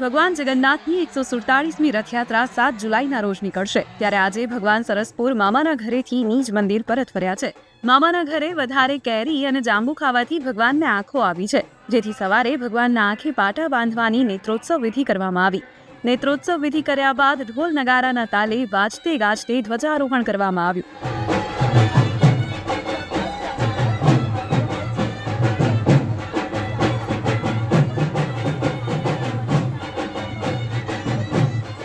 ભગવાન જગન્નાથની એકસો સુડતાળીસમી રથયાત્રા સાત જુલાઈના રોજ નીકળશે. ત્યારે આજે ભગવાન સરસપુર મામાના ઘરેથી નીજ મંદિર પરત ફર્યા છે. મામાના ઘરે વધારે કેરી અને જાંબુ ખાવાથી ભગવાનને આંખો આવી છે. જેથી સવારે ભગવાનના આંખે પાટા બાંધવાની નેત્રોત્સવ વિધિ કરવામાં આવી. નેત્રોત્સવ વિધિ કર્યા બાદ ઢોલ નગારાના તાલે વાજતે ગાજતે ધ્વજારોહણ કરવામાં આવ્યું.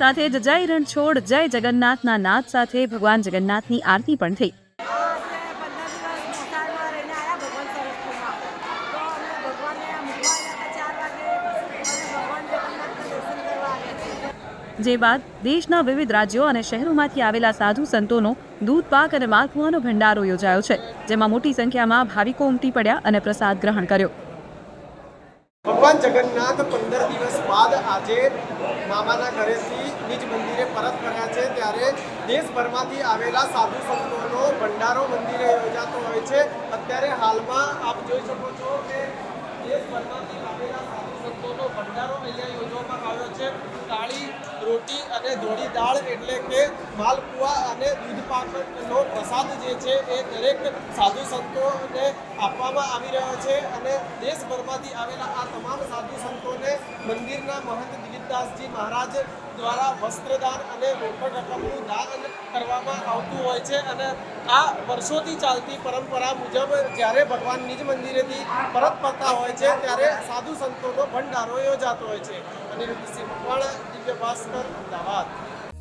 સાથે જ જય રણછોડ, જય જગન્નાથના નાદ સાથે ભગવાન જગન્નાથની આરતી પણ થઈ. જે બાદ દેશના વિવિધ રાજ્યો અને શહેરોમાંથી આવેલા સાધુ સંતોનો દૂધ, પાક અને માલપુઆનો ભંડારો યોજાયો છે, જેમાં મોટી સંખ્યામાં ભાવિકો ઉમટી પડ્યા અને પ્રસાદ ગ્રહણ કર્યો. ભગવાન જગન્નાથ પંદર દિવસ બાદ આજે મામાના ઘરેથી નિજ મંદિરે પરત ફર્યા છે. ત્યારે દેશભરમાંથી આવેલા સાધુ સંતોનો ભંડારો મંદિરે યોજાતો હોય છે. અત્યારે હાલમાં આપ જોઈ શકો છો કે દેશભરમાંથી આવેલા સાધુ સંતોનો ભંડારો અહીંયા યોજવામાં આવ્યો છે. કાળી રોટી અને ધોળી દાળ એટલે કે માલપુઆ પાકનો પ્રસાદ જે છે એ દરેક સાધુ સંતોને આપવામાં આવી રહ્યો છે અને દેશભરમાંથી આવેલા આ તમામ સાધુ સંતોને મંદિરના મહંત દિલીપદાસજી મહારાજ દ્વારા વસ્ત્રદાન અને રોકડ રકમનું દાન કરવામાં આવતું હોય છે અને આ વર્ષોથી ચાલતી પરંપરા મુજબ જ્યારે ભગવાન નિજ મંદિરેથી પરત ફરતા હોય છે, ત્યારે સાધુ સંતોનો ભંડારો યોજાતો હોય છે. અને Divya Bhaskar, Ahmedabad.